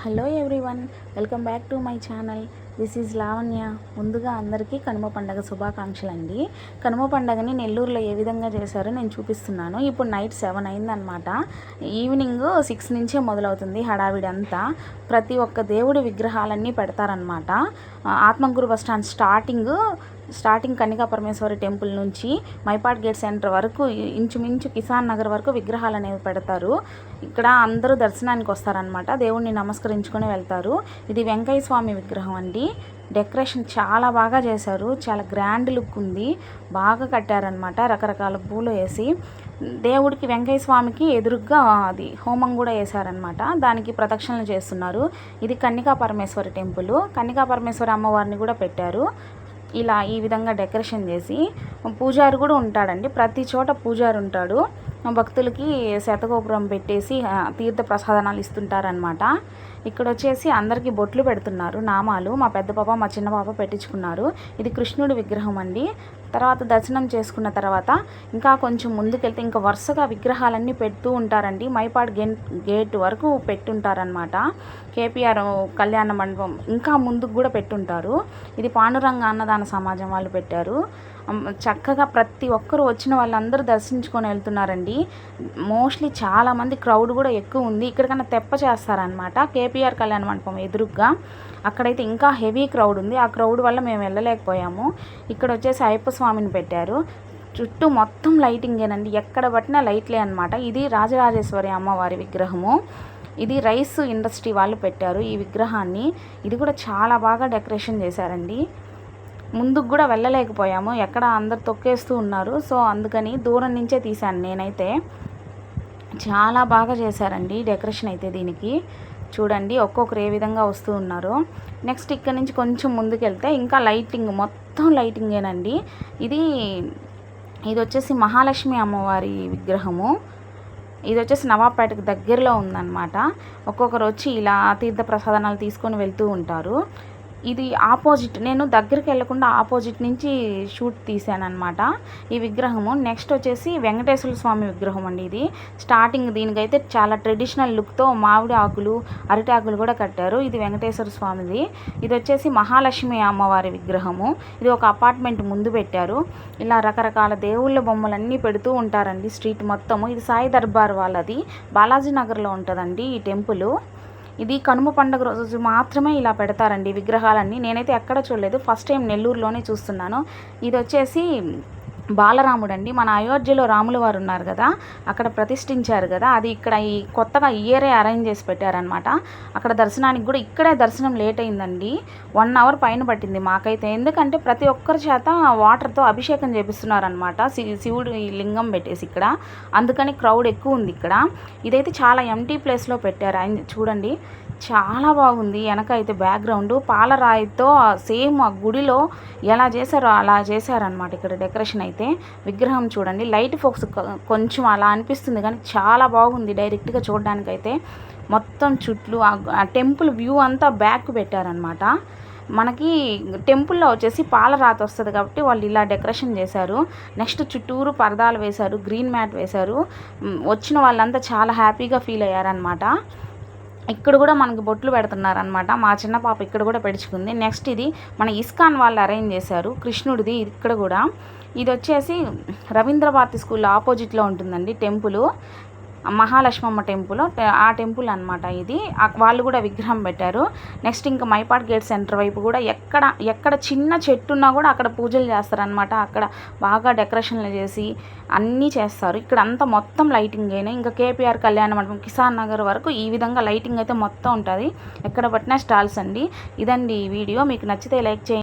Hello everyone welcome back to my channel. This is Lavanya. ముందుగా అందరికీ కనుమ పండగ శుభాకాంక్షలు అండి కనుమ పండగని నెల్లూరులో ఏ విధంగా చేశారో నేను చూపిస్తున్నాను. ఇప్పుడు నైట్ సెవెన్ అయిందనమాట ఈవినింగ్ సిక్స్ నుంచే మొదలవుతుంది హడావిడి అంతా ప్రతి ఒక్క దేవుడి విగ్రహాలన్నీ పెడతారనమాట Atmaguru bus stand starting starting Kanyaka Parameshwari temple నుంచి మైపాడ్ గేట్ సెంటర్ వరకు ఇంచుమించు కిసాన్ నగర్ వరకు విగ్రహాలు అనేవి పెడతారు. ఇక్కడ అందరూ దర్శనానికి వస్తారనమాట దేవుణ్ణి నమస్కరించుకొని వెళ్తారు. ఇది వెంకయ్య స్వామి విగ్రహం అండి. డెకరేషన్ చాలా బాగా చేశారు. చాలా గ్రాండ్ లుక్ ఉంది. బాగా కట్టారనమాట రకరకాల పూలు వేసి దేవుడికి వెంకయ్య స్వామికి ఎదురుగ్గా అది హోమం కూడా వేశారనమాట దానికి ప్రదక్షిణలు చేస్తున్నారు. ఇది కన్నికా పరమేశ్వరి టెంపుల్. కన్నికా పరమేశ్వరి అమ్మవారిని కూడా పెట్టారు. ఇలా ఈ విధంగా డెకరేషన్ చేసి పూజారి కూడా ఉంటాడండి. ప్రతి చోట పూజారి ఉంటాడు. భక్తులకి శతగోపురం పెట్టేసి తీర్థ ప్రసాదనాలు ఇస్తుంటారనమాట ఇక్కడ వచ్చేసి అందరికీ బొట్లు పెడుతున్నారు నామాలు. మా పెద్ద పాప మా చిన్న పాప పెట్టించుకున్నారు. ఇది కృష్ణుడి విగ్రహం అండి. తర్వాత దర్శనం చేసుకున్న తర్వాత ఇంకా కొంచెం ముందుకెళ్తే ఇంకా వరుసగా విగ్రహాలన్నీ పెడుతూ ఉంటారండి. మైపాడ్ గే గేట్ వరకు పెట్టుంటారనమాట కేపీఆర్ కళ్యాణ మండపం ఇంకా ముందుకు కూడా పెట్టుంటారు. ఇది పాండురంగ అన్నదాన సమాజం వాళ్ళు పెట్టారు. చక్కగా ప్రతి ఒక్కరు వచ్చిన వాళ్ళందరూ దర్శించుకొని వెళ్తున్నారండి. మోస్ట్లీ చాలామంది క్రౌడ్ కూడా ఎక్కువ ఉంది. ఇక్కడికన్నా తెప్ప చేస్తారనమాట కేపీఆర్ కళ్యాణ మండపం ఎదురుగ్గా. అక్కడైతే ఇంకా హెవీ క్రౌడ్ ఉంది. ఆ క్రౌడ్ వల్ల మేము వెళ్ళలేకపోయాము. ఇక్కడ వచ్చేసి అయ్యప్ప స్వామిని పెట్టారు. చుట్టూ మొత్తం లైటింగేనండి ఎక్కడ పట్టినా లైట్లే అనమాట ఇది రాజరాజేశ్వరి అమ్మవారి విగ్రహము. ఇది రైస్ ఇండస్ట్రీ వాళ్ళు పెట్టారు ఈ విగ్రహాన్ని. ఇది కూడా చాలా బాగా డెకరేషన్ చేశారండి. ముందుకు కూడా వెళ్ళలేకపోయాము. ఎక్కడ అందరు తొక్కేస్తూ ఉన్నారు. సో అందుకని దూరం నుంచే తీశాను నేనైతే. చాలా బాగా చేశారండి డెకరేషన్ అయితే దీనికి. చూడండి ఒక్కొక్కరు ఏ విధంగా వస్తూ ఉన్నారు. నెక్స్ట్ ఇక్కడ నుంచి కొంచెం ముందుకెళ్తే ఇంకా లైటింగ్ మొత్తం లైటింగేనండి. ఇది ఇది వచ్చేసి మహాలక్ష్మి అమ్మవారి విగ్రహము. ఇది వచ్చేసి నవాబ్పేటకు దగ్గరలో ఉందన్నమాట. ఒక్కొక్కరు వచ్చి ఇలా తీర్థ ప్రసాదనాలు తీసుకొని వెళ్తూ ఉంటారు. ఇది ఆపోజిట్. నేను దగ్గరికి వెళ్ళకుండా ఆపోజిట్ నుంచి షూట్ తీసానమాట ఈ విగ్రహము. నెక్స్ట్ వచ్చేసి వెంకటేశ్వర స్వామి విగ్రహం అండి ఇది. స్టార్టింగ్ దీనికైతే చాలా ట్రెడిషనల్ లుక్తో మామిడి ఆకులు అరటి ఆకులు కూడా కట్టారు. ఇది వెంకటేశ్వర స్వామిది. ఇది వచ్చేసి మహాలక్ష్మి అమ్మవారి విగ్రహము. ఇది ఒక అపార్ట్మెంట్ ముందు పెట్టారు. ఇలా రకరకాల దేవుళ్ళ బొమ్మలన్నీ పెడుతూ ఉంటారండి స్ట్రీట్ మొత్తము. ఇది సాయి దర్బార్ వాళ్ళది. బాలాజీ నగర్లో ఉంటుందండి ఈ టెంపుల్. ఇది కనుమ పండుగ రోజు మాత్రమే ఇలా పెడతారండి విగ్రహాలన్నీ. నేనైతే ఎక్కడ చూడలేదు. ఫస్ట్ టైం నెల్లూరులోనే చూస్తున్నాను. ఇది వచ్చేసి బాలరాముడు అండి మన అయోధ్యలో రాముల వారు ఉన్నారు కదా అక్కడ ప్రతిష్ఠించారు కదా అది ఇక్కడ ఈ కొత్తగా ఇయరే అరేంజ్ చేసి పెట్టారనమాట అక్కడ దర్శనానికి కూడా ఇక్కడే దర్శనం లేట్ అయిందండి. వన్ అవర్ పైన పట్టింది మాకైతే. ఎందుకంటే ప్రతి ఒక్కరి చేత వాటర్తో అభిషేకం చేపిస్తున్నారనమాట శివుడు ఈ లింగం పెట్టేసి ఇక్కడ. అందుకని క్రౌడ్ ఎక్కువ ఉంది ఇక్కడ. ఇదైతే చాలా ఎంటీ ప్లేస్లో పెట్టారు ఆయన. చూడండి. చాలా బాగుంది. వెనక అయితే బ్యాక్గ్రౌండ్ పాలరాయితో సేమ్ ఆ గుడిలో ఎలా చేశారో అలా చేశారనమాట ఇక్కడ డెకరేషన్ అయితే. విగ్రహం చూడండి. లైట్ ఫోక్స్ కొంచెం అలా అనిపిస్తుంది కానీ చాలా బాగుంది డైరెక్ట్గా చూడడానికైతే. మొత్తం చుట్లు ఆ- టెంపుల్ వ్యూ అంతా బ్యాక్ పెట్టారనమాట మనకి టెంపుల్లో వచ్చేసి పాలరాతి వస్తుంది కాబట్టి వాళ్ళు ఇలా డెకరేషన్ చేశారు. నెక్స్ట్ చుట్టూరు పరదాలు వేశారు గ్రీన్ మ్యాట్ వేశారు. వచ్చిన వాళ్ళంతా చాలా హ్యాపీగా ఫీల్ అయ్యారనమాట ఇక్కడ కూడా మనకి బొట్లు పెడుతున్నారు అనమాట మా చిన్న పాప ఇక్కడ కూడా పెడుచుకుంది. నెక్స్ట్ ఇది మన ఇస్కాన్ వాళ్ళు అరేంజ్ చేశారు. కృష్ణుడిది ఇక్కడ కూడా. ఇది వచ్చేసి రవీంద్ర భారతి స్కూల్ ఆపోజిట్లో ఉంటుందండి టెంపుల్ మహాలక్ష్మమ్మ టెంపుల్ ఆ టెంపుల్ అనమాట ఇది. వాళ్ళు కూడా విగ్రహం పెట్టారు. నెక్స్ట్ ఇంకా మైపాడ్ గేట్ సెంటర్ వైపు కూడా ఎక్కడ ఎక్కడ చిన్న చెట్టు ఉన్నా కూడా అక్కడ పూజలు చేస్తారనమాట అక్కడ బాగా డెకరేషన్లు చేసి అన్నీ చేస్తారు. ఇక్కడ అంతా మొత్తం లైటింగ్ అయినా ఇంకా కేపీఆర్ కళ్యాణ మండపం కిసాన్ నగర్ వరకు ఈ విధంగా లైటింగ్ అయితే మొత్తం ఉంటుంది. ఎక్కడ పట్టినా స్టాల్స్ అండి. ఇదండి ఈ వీడియో. మీకు నచ్చితే లైక్ చేయండి.